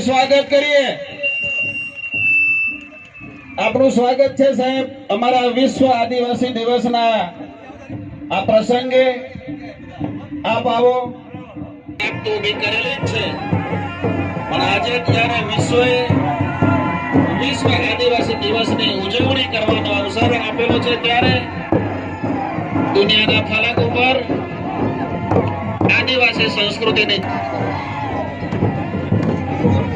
સ્વાગત આપણું સ્વાગત છે સાહેબ. અમારા વિશ્વ આદિવાસી દિવસના આ પ્રસંગે આપ આવો. તો બી કરેલી છે. પણ આજે ત્યારે વિશ્વએ વિશ્વ આદિવાસી દિવસની ઉજવણી કરવાનો અવસર આપેલો છે ત્યારે દુનિયાના ફલક ઉપર આદિવાસી સંસ્કૃતિની